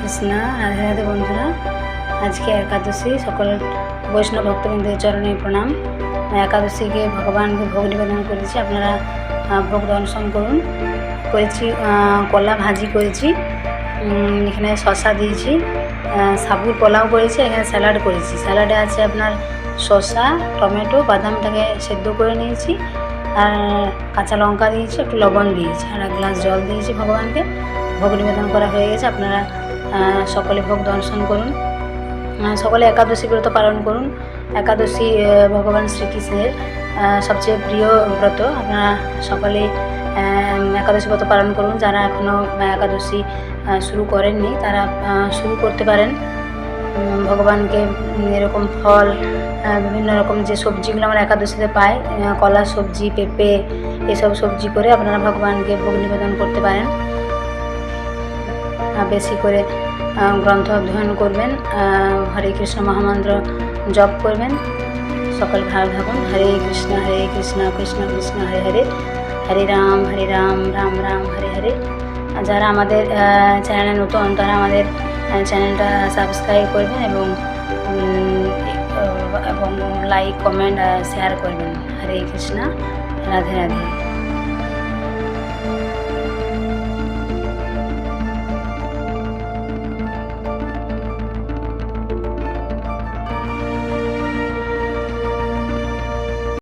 কৃষ্ণ, রাধে রাধে বন্ধুরা। আজকে একাদশী, সকল বৈষ্ণব ভক্তবৃন্দের চরণে প্রণাম। একাদশীকে ভগবানকে ভোগ নিবেদন করেছি। আপনারা ভোগ দর্শন করুন। করেছি কলা ভাজি করেছি। এখানে শসা দিয়েছি। সাবুর পোলাও করেছি, এখানে স্যালাড করেছি। স্যালাডে আছে আপনার শসা, টমেটো, বাদামটাকে সেদ্ধ করে নিয়েছি। আর কাঁচা লঙ্কা দিয়েছি, একটু লবণ দিয়েছি। আর এক গ্লাস জল দিয়েছি ভগবানকে। ভোগ নিবেদন করা হয়ে গেছে। আপনারা সকলে ভোগ দর্শন করুন। সকলে একাদশী ব্রত পালন করুন। একাদশী ভগবান শ্রীকৃষ্ণের সবচেয়ে প্রিয় ব্রত। আপনারা সকলে একাদশী ব্রত পালন করুন। যারা এখনও একাদশী শুরু করেননি, তারা শুরু করতে পারেন। ভগবানকে এরকম ফল বিভিন্ন রকম যে সবজিগুলো আমরা একাদশীতে পাই কলা সবজি, পেঁপে, এসব সবজি করে আপনারা ভগবানকে ভোগ নিবেদন করতে পারেন। বেশি করে গ্রন্থ অধ্যয়ন করবেন হরে কৃষ্ণ মহামন্ত্র জপ করবেন। সকল ভালো থাকুন হরে কৃষ্ণ হরে কৃষ্ণ কৃষ্ণ কৃষ্ণ, হরে হরে। হরে রাম হরে রাম রাম রাম, হরে হরে। যারা আমাদের চ্যানেলে নতুন, তারা আমাদের চ্যানেলটা সাবস্ক্রাইব করবেন এবং এবং লাইক কমেন্ট শেয়ার করবেন। হরে কৃষ্ণ, রাধে রাধে।